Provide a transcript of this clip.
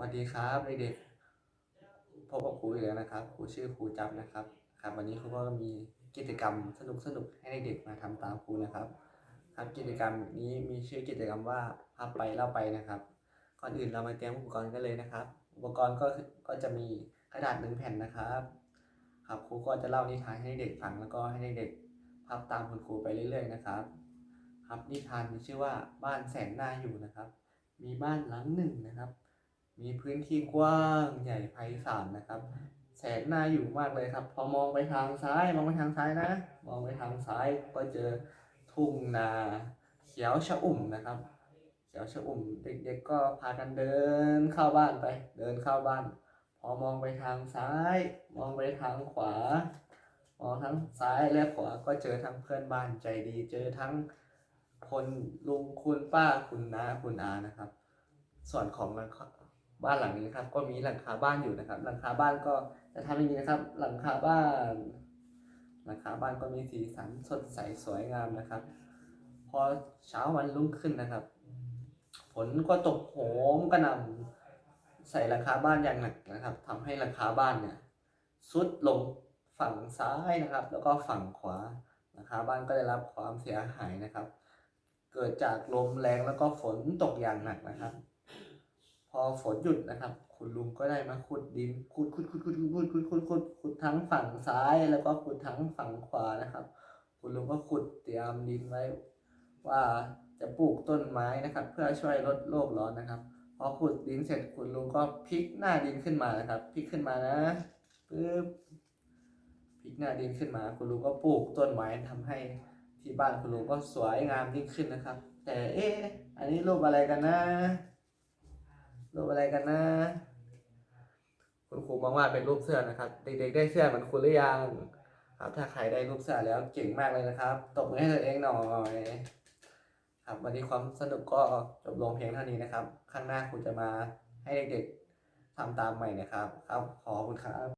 วัสดีครับเด็กๆพบกับครูอีกแล้วนะครับครูชื่อครูจับนะครับครับวันนี้ครูก็มีกิจกรรมสนุกๆให้เด็กๆมาทำตามครูนะครับ ครับกิจกรรมนี้มีชื่อกิจกรรมว่าภาพไปเล่าไปนะครับ ก่อนอื่นเรามาเตรียมอุปกรณ์กันเลยนะครับ อุปกรณ์ก็คือก็จะมีกระดาษหนึ่งแผ่นนะครับ ครับครูก็จะเล่านิทานให้เด็กฟังแล้วก็ให้เด็กๆพับตามคุณครูไปเรื่อยๆนะครับ ครับนิทานมีชื่อว่าบ้านแสนน่าอยู่นะครับ มีบ้านหลังหนึ่งนะครับ มีพื้นที่กว้างใหญ่ไพศาลนะครับ แสนน่าอยู่มากเลยครับ พอมองไปทางซ้าย มองไปทางซ้ายนะ มองไปทางซ้ายก็เจอทุ่งนาเขียวชะอุ่มนะครับ เขียวชะอุ่มเด็กๆก็พากันเดินเข้าบ้านไป เดินเข้าบ้าน พอมองไปทางซ้าย มองไปทางขวา มองทั้งซ้ายและขวาก็เจอทั้งเพื่อนบ้านใจดี เจอทั้งคนลุงคุณป้าคุณน้าคุณอานะครับ ส่วนของหลังคา บ้านหลังนี้นะครับ ก็มีหลังคาบ้านอยู่นะครับ หลังคาบ้านก็จะทำอย่างนี้นะครับ หลังคาบ้าน หลังคาบ้านก็มีสีสันสดใสสวยงามนะครับ พอเช้าวันรุ่งขึ้นนะครับฝนก็ตกโหมกระหน่ำใส่หลังคาบ้านอย่างหนักนะครับทำให้หลังคาบ้านเนี่ยสุดลงฝั่งซ้ายนะครับ แล้วก็ฝั่งขวาหลังคาบ้านก็ได้รับความเสียหายนะครับ เกิดจากลมแรงแล้วก็ฝนตกอย่างหนักนะครับ พอฝนหยุดนะครับ คุณลุงก็ได้มาขุดดินขุดขุดขุดขุดขุดขุดขุดขุดขุดทั้งฝั่งซ้ายแล้วก็ขุดทั้งฝั่งขวานะครับ คุณลุงก็ขุดเตรียมดินไว้ ว่าจะปลูกต้นไม้นะครับ เพื่อช่วยลดโลกร้อนนะครับ พอขุดดินเสร็จคุณลุงก็พลิกหน้าดินขึ้นมานะครับพลิกขึ้นมานะปึ๊บพลิกหน้าดินขึ้นมา คุณลุงก็ปลูกต้นไม้ทำให้ที่บ้านคุณลุงก็สวยงามยิ่งขึ้นนะครับ แต่เอ๊ะอันนี้รูปอะไรกันนะ รูปอะไรกันนะ คุณครูมองว่าเป็นรูปเสื้อนะครับ เด็กๆได้เสื้อเหมือนคุณหรือยังครับถ้าใครได้รูปเสื้อแล้วเก่งมากเลยนะครับ ตบมือให้ตัวเองหน่อยครับวันนี้ความสนุกก็จบลงเพียงเท่านี้นะครับ ข้างหน้าคุณจะมาให้เด็กๆทำตามใหม่นะครับ ครับขอบคุณครับ